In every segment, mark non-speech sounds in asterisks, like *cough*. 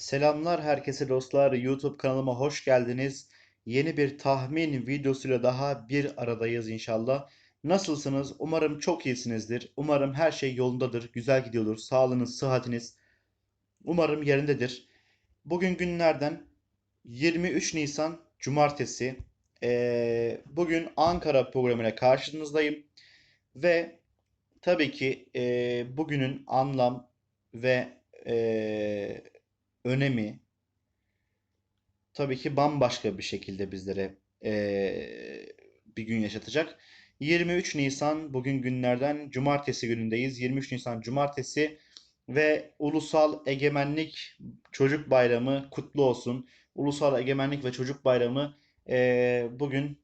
Selamlar herkese dostlar. YouTube kanalıma hoş geldiniz. Yeni bir tahmin videosuyla daha bir aradayız inşallah. Nasılsınız? Umarım çok iyisinizdir. Umarım her şey yolundadır, güzel gidiyordur. Sağlığınız, sıhhatiniz umarım yerindedir. Bugün günlerden 23 Nisan Cumartesi. Ee, bugün Ankara programıyla karşınızdayım. Ve tabii ki e, bugünün anlam ve e, önemi tabii ki bambaşka bir şekilde bizlere eee, bir gün yaşatacak. 23 Nisan bugün günlerden cumartesi günündeyiz. 23 Nisan cumartesi ve Ulusal Egemenlik Çocuk Bayramı kutlu olsun. Ulusal Egemenlik ve Çocuk Bayramı eee, bugün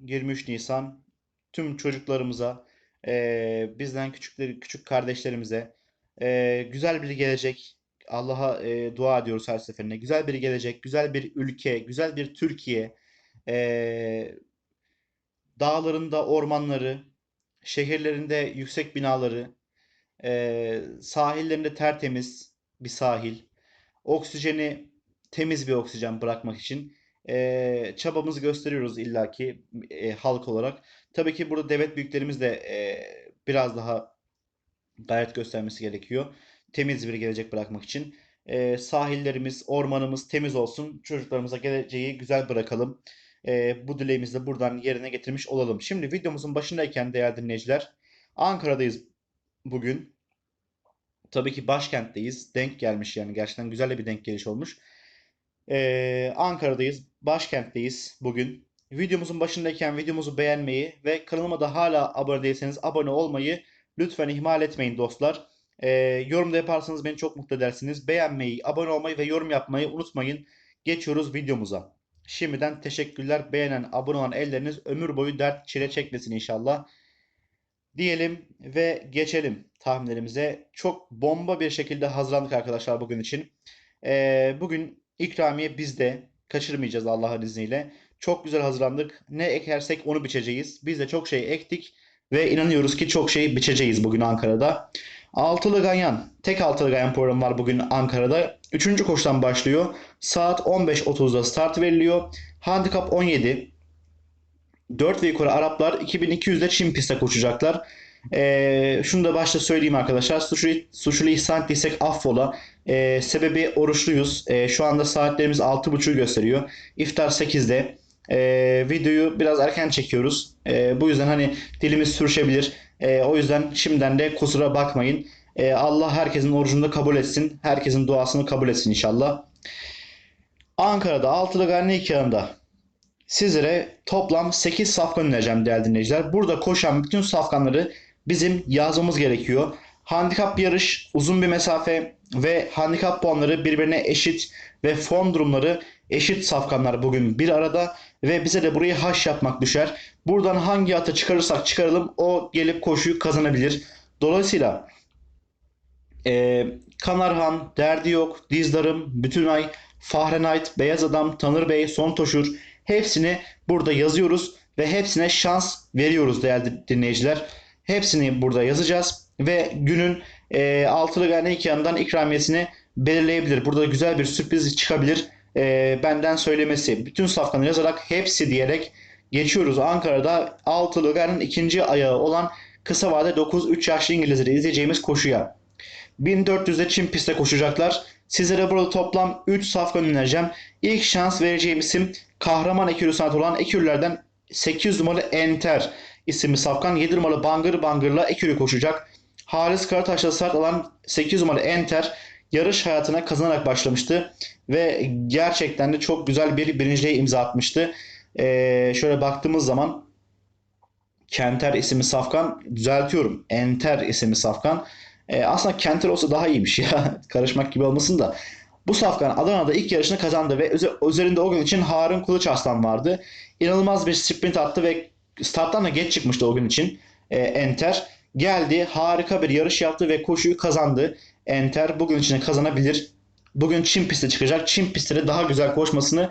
23 Nisan tüm çocuklarımıza, eee, bizden küçükleri, küçük kardeşlerimize eee, güzel bir gelecek, Allah'a e, dua ediyoruz her seferinde. Güzel bir gelecek, güzel bir ülke, güzel bir Türkiye, e, dağlarında ormanları, şehirlerinde yüksek binaları, e, sahillerinde tertemiz bir sahil, oksijeni temiz bir oksijen bırakmak için e, çabamızı gösteriyoruz illaki e, halk olarak. Tabii ki burada devlet büyüklerimiz de e, biraz daha gayret göstermesi gerekiyor. Temiz bir gelecek bırakmak için. Ee, sahillerimiz, ormanımız temiz olsun. Çocuklarımıza geleceği güzel bırakalım. Ee, bu dileğimizi de buradan yerine getirmiş olalım. Şimdi videomuzun başındayken değerli dinleyiciler, Ankara'dayız bugün. Tabii ki başkentteyiz. Denk gelmiş yani gerçekten güzel bir denk geliş olmuş. Ee, Ankara'dayız, başkentteyiz bugün. Videomuzun başındayken videomuzu beğenmeyi ve kanalıma da hala abone değilseniz abone olmayı lütfen ihmal etmeyin dostlar. Ee, yorum da yaparsanız beni çok mutlu edersiniz. Beğenmeyi, abone olmayı ve yorum yapmayı unutmayın. Geçiyoruz videomuza. Şimdiden teşekkürler. Beğenen, abone olan elleriniz ömür boyu dert çile çekmesin inşallah. Diyelim ve geçelim tahminlerimize. Çok bomba bir şekilde hazırlandık arkadaşlar bugün için. Ee, bugün ikramiye bizde. Kaçırmayacağız Allah'ın izniyle. Çok güzel hazırlandık. Ne ekersek onu biçeceğiz. Biz de çok şey ektik ve inanıyoruz ki çok şey biçeceğiz bugün Ankara'da. Altılı Ganyan. Tek altılı Ganyan programı var bugün Ankara'da. Üçüncü koşudan başlıyor. Saat 15.30'da start veriliyor. Handikap 17. 4 ve yukarı Araplar 2200'de Çin pistte koşacaklar. Ee, şunu da başta söyleyeyim arkadaşlar. Suçlu, suçlu ihsan ettiysek affola. Ee, sebebi oruçluyuz. Ee, şu anda saatlerimiz 6.30'u gösteriyor. İftar 8'de. Ee, videoyu biraz erken çekiyoruz. Ee, bu yüzden hani dilimiz sürüşebilir. Ee, o yüzden şimdiden de kusura bakmayın. Ee, Allah herkesin orucunu kabul etsin. Herkesin duasını kabul etsin inşallah. Ankara'da Altılı Gani yanında sizlere toplam 8 safkan önereceğim değerli dinleyiciler. Burada koşan bütün safkanları bizim yazmamız gerekiyor. Handikap yarış, uzun bir mesafe ve handikap puanları birbirine eşit ve form durumları eşit safkanlar bugün bir arada ve bize de burayı haş yapmak düşer. Buradan hangi atı çıkarırsak çıkaralım o gelip koşuyu kazanabilir. Dolayısıyla e, Kanarhan, Derdi Yok, Dizdarım, Bütünay, Fahrenheit, Beyaz Adam, Tanır Bey, Son Toşur hepsini burada yazıyoruz ve hepsine şans veriyoruz değerli dinleyiciler. Hepsini burada yazacağız ve günün e, altılı gane iki yandan ikramiyesini belirleyebilir. Burada güzel bir sürpriz çıkabilir. E, benden söylemesi. Bütün safkanı yazarak hepsi diyerek geçiyoruz. Ankara'da altılı ganenin ikinci ayağı olan kısa vade 9-3 yaşlı İngilizleri izleyeceğimiz koşuya. 1400'de Çin pistte koşacaklar. Sizlere burada toplam 3 safkan önereceğim. İlk şans vereceğim isim kahraman ekürü sanat olan ekürlerden 8 numaralı Enter isimli safkan 7 numaralı Bangır Bangır'la ekürü koşacak. Halis Karataş'la start alan 8 numaralı Enter yarış hayatına kazanarak başlamıştı ve gerçekten de çok güzel bir birinciliğe imza atmıştı. Ee, şöyle baktığımız zaman Kenter isimli safkan düzeltiyorum. Enter isimli safkan. Ee, aslında Kenter olsa daha iyiymiş ya. *laughs* Karışmak gibi olmasın da. Bu safkan Adana'da ilk yarışını kazandı ve üzerinde o gün için Harun Kılıç Aslan vardı. İnanılmaz bir sprint attı ve starttan da geç çıkmıştı o gün için e, Enter. Geldi harika bir yarış yaptı ve koşuyu kazandı. Enter bugün için kazanabilir. Bugün Çin pistte çıkacak. Çin pistte daha güzel koşmasını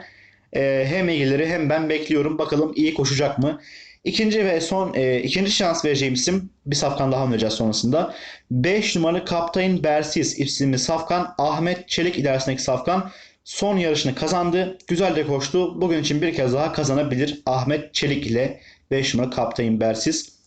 e, hem ilgileri hem ben bekliyorum. Bakalım iyi koşacak mı? İkinci ve son e, ikinci şans vereceğim isim bir safkan daha oynayacağız sonrasında. 5 numaralı Kaptan Bersiz isimli safkan Ahmet Çelik ilerisindeki safkan son yarışını kazandı. Güzel de koştu. Bugün için bir kez daha kazanabilir Ahmet Çelik ile 5 numaralı Kaptan Bersiz.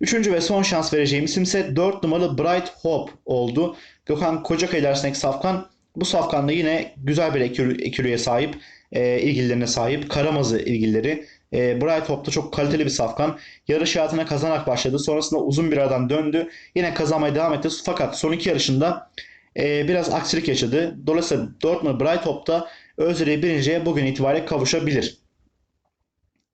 Üçüncü ve son şans vereceğim isim ise 4 numaralı Bright Hope oldu. Gökhan Kocakay ilerisindeki safkan. Bu safkanda yine güzel bir ekürüye sahip, e, ilgililerine sahip. Karamazı ilgilileri. E, Bright Hope'da çok kaliteli bir safkan. Yarış hayatına kazanarak başladı. Sonrasında uzun bir aradan döndü. Yine kazanmaya devam etti. Fakat son iki yarışında e, biraz aksilik yaşadı. Dolayısıyla Dortmund Bright Hope'da Özleri birinciye bugün itibariyle kavuşabilir.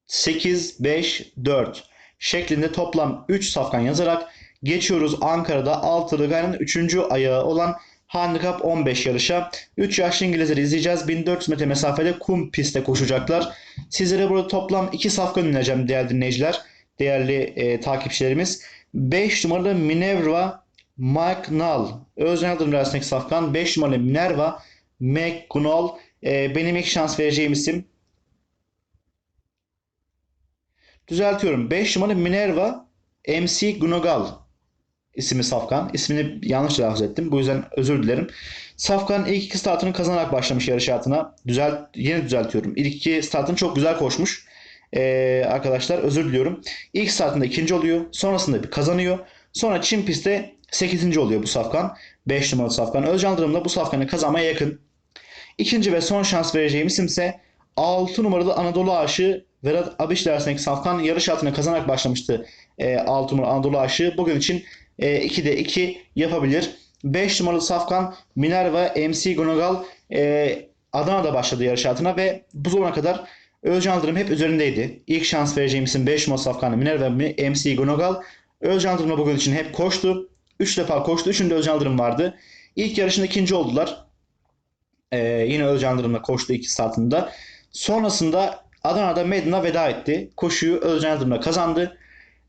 8, 5, 4 şeklinde toplam 3 safkan yazarak geçiyoruz Ankara'da altılı gayrının 3. ayağı olan Handicap 15 yarışa. 3 yaşlı İngilizleri izleyeceğiz. 1400 metre mesafede kum pistte koşacaklar. Sizlere burada toplam 2 safkan önereceğim değerli dinleyiciler, değerli e, takipçilerimiz. 5 numaralı Minerva McNall. Özcan Yıldırım arasındaki safkan. 5 numaralı Minerva McNall. E, benim ilk şans vereceğim isim. Düzeltiyorum. 5 numaralı Minerva MC Gunogal isimli Safkan. İsmini yanlış telaffuz ettim. Bu yüzden özür dilerim. Safkan ilk iki startını kazanarak başlamış yarış hayatına. Düzelt, yine düzeltiyorum. İlk iki startını çok güzel koşmuş. Ee, arkadaşlar özür diliyorum. İlk startında ikinci oluyor. Sonrasında bir kazanıyor. Sonra Çin pistte 8. oluyor bu Safkan. 5 numaralı Safkan. Özcan Dırım da bu Safkan'ı kazanmaya yakın. İkinci ve son şans vereceğim isim ise 6 numaralı Anadolu aşığı Vedat Abiş dersindeki Safkan yarış hayatına kazanarak başlamıştı. E, 6 numaralı Anadolu aşığı. Bugün için e, 2'de 2 yapabilir. 5 numaralı Safkan Minerva MC Gunogal e, Adana'da başladı yarış hayatına ve bu zamana kadar Özcan Yıldırım hep üzerindeydi. İlk şans vereceğim isim 5 numaralı Safkan Minerva MC Gunogal. Özcan Yıldırım bugün için hep koştu. 3 defa koştu. Üçünde Özcan Yıldırım vardı. İlk yarışında ikinci oldular. Ee, yine Özcan Yıldırım'la koştu iki startında. Sonrasında Adana'da Medina veda etti. Koşuyu Özcan Yıldırım'la kazandı.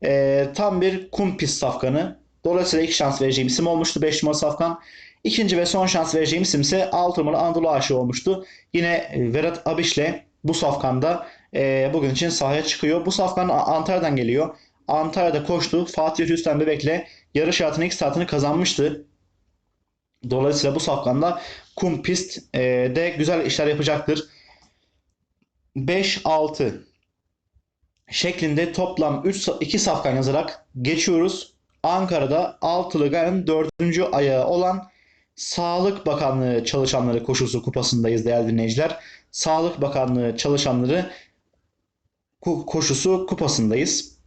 Ee, tam bir kum pist safkanı. Dolayısıyla ilk şans vereceğim isim olmuştu 5 numaralı safkan. İkinci ve son şans vereceğim isim ise 6 numaralı Anadolu aşığı olmuştu. Yine e, Vedat Abiş'le bu safkanda e, bugün için sahaya çıkıyor. Bu safkan Antalya'dan geliyor. Antalya'da koştu. Fatih Rüstem Bebek'le yarış hayatının ilk startını kazanmıştı. Dolayısıyla bu safkanda kum pist e, de güzel işler yapacaktır. 5-6 şeklinde toplam 3 2 safkan yazarak geçiyoruz. Ankara'da altılı gayanın 4. ayağı olan Sağlık Bakanlığı çalışanları koşusu kupasındayız değerli dinleyiciler. Sağlık Bakanlığı çalışanları koşusu kupasındayız.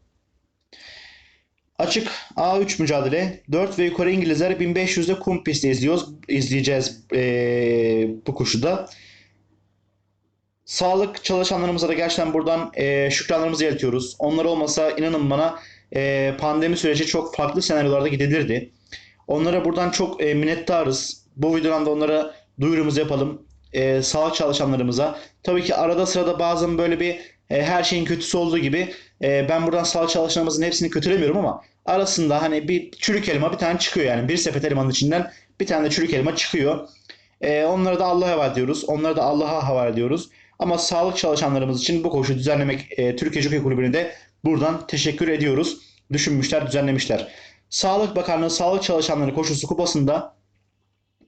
Açık A3 mücadele. 4 ve yukarı İngilizler 1500'de kum pistte izliyoruz. izleyeceğiz ee, bu koşuda. Sağlık çalışanlarımıza da gerçekten buradan e, şükranlarımızı iletiyoruz. Onlar olmasa inanın bana e, pandemi süreci çok farklı senaryolarda gidebilirdi. Onlara buradan çok e, minnettarız. Bu videodan da onlara duyurumuzu yapalım. E, sağlık çalışanlarımıza. Tabii ki arada sırada bazen böyle bir e, her şeyin kötüsü olduğu gibi e, ben buradan sağlık çalışanlarımızın hepsini kötülemiyorum ama arasında hani bir çürük elma bir tane çıkıyor yani. Bir sepet elmanın içinden bir tane de çürük elma çıkıyor. E, onları da Allah'a havale ediyoruz. Onları da Allah'a havale ediyoruz. Ama sağlık çalışanlarımız için bu koşu düzenlemek e, Türkiye Jockey Kulübü'ne de buradan teşekkür ediyoruz. Düşünmüşler, düzenlemişler. Sağlık Bakanlığı Sağlık Çalışanları Koşusu Kupası'nda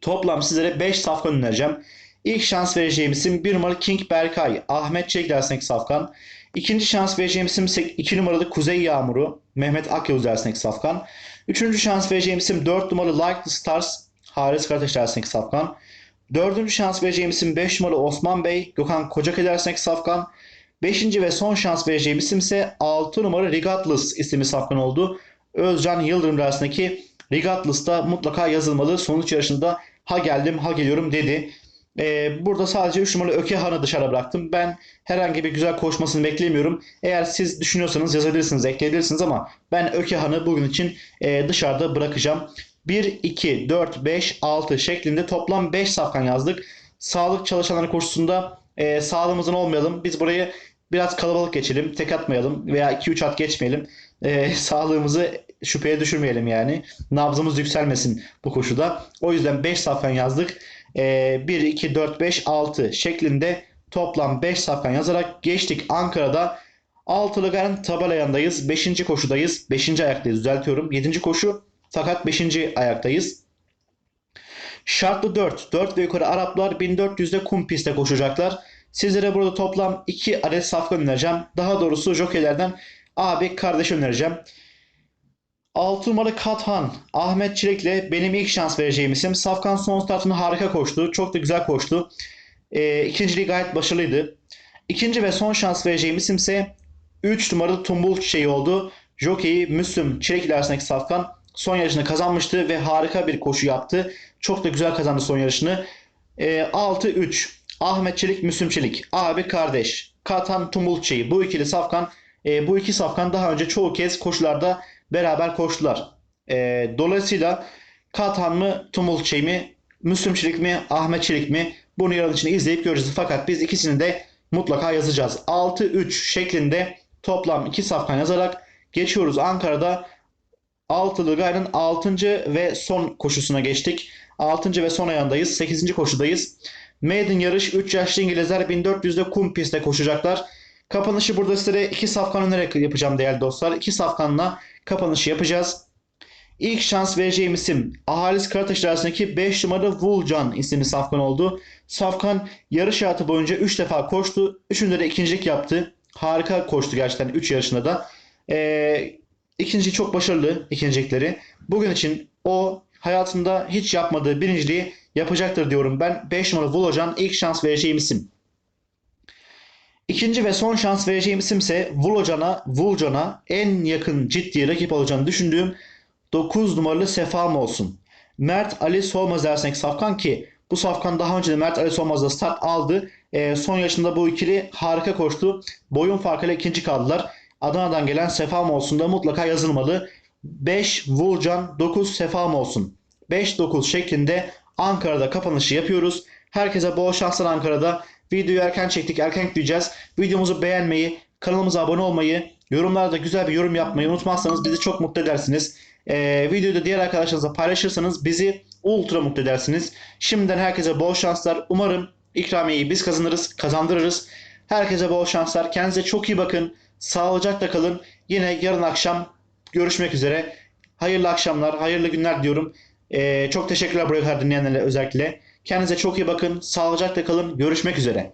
toplam sizlere 5 safkan önereceğim. İlk şans vereceğim isim 1 numaralı King Berkay, Ahmet Çelik dersindeki safkan. İkinci şans vereceğim isim 2 numaralı Kuzey Yağmuru, Mehmet Akyavuz dersindeki safkan. Üçüncü şans vereceğim isim 4 numaralı Like the Stars, Haris Karataş dersindeki safkan. Dördüncü şans vereceğim isim 5 numaralı Osman Bey, Gökhan Kocakay dersindeki safkan. Beşinci ve son şans vereceğim isim ise 6 numara Regardless isimli safkan oldu. Özcan Yıldırım arasındaki Regardless'ta mutlaka yazılmalı. Sonuç yarışında ha geldim ha geliyorum dedi. Ee, burada sadece 3 numaralı Ökehan'ı dışarı bıraktım. Ben herhangi bir güzel koşmasını beklemiyorum. Eğer siz düşünüyorsanız yazabilirsiniz, ekleyebilirsiniz ama ben Ökehan'ı bugün için e, dışarıda bırakacağım. 1, 2, 4, 5, 6 şeklinde toplam 5 safkan yazdık. Sağlık çalışanları koşusunda e, sağlığımızın olmayalım. Biz burayı biraz kalabalık geçelim. Tek atmayalım veya 2-3 at geçmeyelim. E, *laughs* sağlığımızı şüpheye düşürmeyelim yani. Nabzımız yükselmesin bu koşuda. O yüzden 5 safkan yazdık. E, 1, 2, 4, 5, 6 şeklinde toplam 5 safkan yazarak geçtik Ankara'da Altılı Gayrın tabela ayağındayız. 5. koşudayız. 5. ayaktayız düzeltiyorum. 7. koşu fakat 5. ayaktayız. Şartlı 4. 4 ve yukarı Araplar 1400'de kum pistte koşacaklar. Sizlere burada toplam 2 adet safkan önereceğim. Daha doğrusu jokeylerden abi kardeş önereceğim. 6 numaralı Kathan Ahmet Çelik'le benim ilk şans vereceğim isim. Safkan son startını harika koştu. Çok da güzel koştu. E, ikinciliği gayet başarılıydı. İkinci ve son şans vereceğim isim ise 3 numaralı Tumbul Çiçeği oldu. Jockey'i Müslüm Çelik ile arasındaki Safkan son yarışını kazanmıştı ve harika bir koşu yaptı. Çok da güzel kazandı son yarışını. E, 6-3 Ahmet Çelik, Müslüm Çelik. Abi kardeş. Katan Tumbul Çiçeği. Bu ikili Safkan e, bu iki Safkan daha önce çoğu kez koşularda beraber koştular. E, dolayısıyla Katan mı Tumbul Çiçeği mi Müslüm Çelik mi Ahmet Çelik mi bunu yarın içinde izleyip göreceğiz. Fakat biz ikisini de mutlaka yazacağız. 6-3 şeklinde toplam 2 safkan yazarak geçiyoruz. Ankara'da Altılı Gayrı'nın 6. ve son koşusuna geçtik. 6. ve son ayağındayız. 8. koşudayız. Maiden yarış 3 yaşlı İngilizler 1400'de kum pistte koşacaklar. Kapanışı burada size 2 safkan önererek yapacağım değerli dostlar. 2 safkanla kapanışı yapacağız. İlk şans vereceğim isim Ahalis Karataş arasındaki 5 numaralı Vulcan isimli Safkan oldu. Safkan yarış hayatı boyunca 3 defa koştu. Üçünde de ikincilik yaptı. Harika koştu gerçekten 3 yarışında da. Ee, ikinci çok başarılı ikincilikleri. Bugün için o hayatında hiç yapmadığı birinciliği yapacaktır diyorum ben. 5 numaralı Vulcan ilk şans vereceğim isim. İkinci ve son şans vereceğim isim ise Vulcan'a, Vulcan'a en yakın ciddi rakip olacağını düşündüğüm 9 numaralı Sefam olsun. Mert Ali Solmaz dersek Safkan ki bu Safkan daha önce de Mert Ali Solmaz'da start aldı. E, son yaşında bu ikili harika koştu. Boyun farkıyla ikinci kaldılar. Adana'dan gelen Sefam olsun da mutlaka yazılmalı. 5 Vulcan 9 Sefam olsun. 5-9 şeklinde Ankara'da kapanışı yapıyoruz. Herkese bol şanslar Ankara'da. Videoyu erken çektik, erken yükleyeceğiz. Videomuzu beğenmeyi, kanalımıza abone olmayı, yorumlarda güzel bir yorum yapmayı unutmazsanız bizi çok mutlu edersiniz. Ee, videoyu da diğer arkadaşlarınızla paylaşırsanız bizi ultra mutlu edersiniz. Şimdiden herkese bol şanslar. Umarım ikramiyeyi biz kazanırız, kazandırırız. Herkese bol şanslar. Kendinize çok iyi bakın. Sağlıcakla kalın. Yine yarın akşam görüşmek üzere. Hayırlı akşamlar, hayırlı günler diyorum. Ee, çok teşekkürler buraya kadar dinleyenlere özellikle. Kendinize çok iyi bakın. Sağlıcakla kalın. Görüşmek üzere.